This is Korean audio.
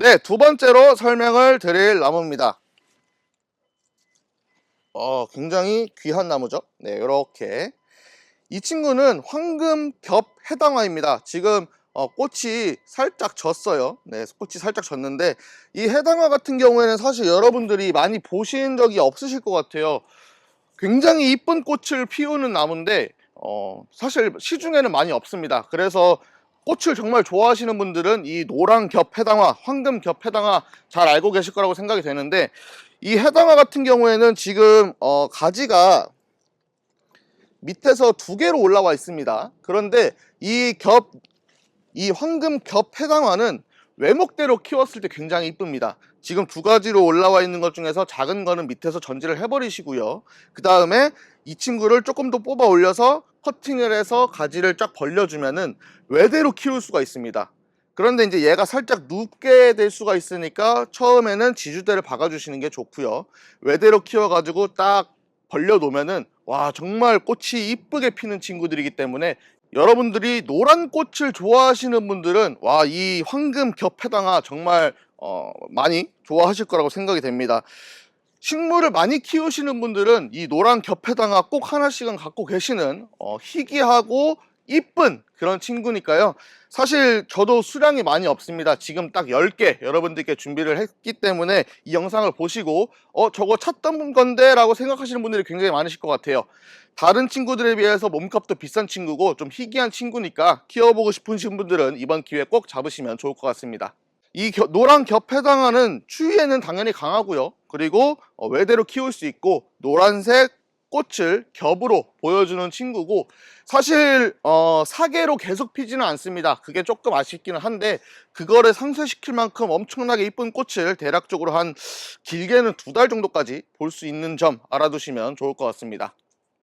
네, 두 번째로 설명을 드릴 나무입니다. 어, 굉장히 귀한 나무죠. 네, 이렇게. 이 친구는 황금 겹 해당화입니다. 지금 어, 꽃이 살짝 졌어요. 네, 꽃이 살짝 졌는데 이 해당화 같은 경우에는 사실 여러분들이 많이 보신 적이 없으실 것 같아요. 굉장히 이쁜 꽃을 피우는 나무인데 어, 사실 시중에는 많이 없습니다. 그래서 꽃을 정말 좋아하시는 분들은 이 노란 겹 해당화, 황금 겹 해당화 잘 알고 계실 거라고 생각이 되는데 이 해당화 같은 경우에는 지금 어, 가지가 밑에서 두 개로 올라와 있습니다. 그런데 이 겹, 이 황금 겹 해당화는 외목대로 키웠을 때 굉장히 이쁩니다. 지금 두 가지로 올라와 있는 것 중에서 작은 거는 밑에서 전지를 해버리시고요. 그 다음에 이 친구를 조금 더 뽑아 올려서 커팅을 해서 가지를 쫙 벌려주면은 외대로 키울 수가 있습니다. 그런데 이제 얘가 살짝 눕게 될 수가 있으니까 처음에는 지주대를 박아주시는 게 좋고요. 외대로 키워가지고 딱 벌려 놓으면은 와 정말 꽃이 이쁘게 피는 친구들이기 때문에 여러분들이 노란 꽃을 좋아하시는 분들은 와 이 황금 겹해당화 정말 어, 많이 좋아하실 거라고 생각이 됩니다. 식물을 많이 키우시는 분들은 이 노란 겹해당화 꼭 하나씩은 갖고 계시는 어, 희귀하고 이쁜 그런 친구니까요. 사실 저도 수량이 많이 없습니다. 지금 딱 10개 여러분들께 준비를 했기 때문에 이 영상을 보시고 어 저거 찾던 건데 라고 생각하시는 분들이 굉장히 많으실 것 같아요. 다른 친구들에 비해서 몸값도 비싼 친구고 좀 희귀한 친구니까 키워보고 싶으신 분들은 이번 기회에 꼭 잡으시면 좋을 것 같습니다. 이 겨- 노란 겹해당화는 추위에는 당연히 강하고요. 그리고 어, 외대로 키울 수 있고 노란색 꽃을 겹으로 보여주는 친구고 사실 어, 사계로 계속 피지는 않습니다. 그게 조금 아쉽기는 한데 그거를 상쇄시킬 만큼 엄청나게 이쁜 꽃을 대략적으로 한 길게는 두 달 정도까지 볼 수 있는 점 알아두시면 좋을 것 같습니다.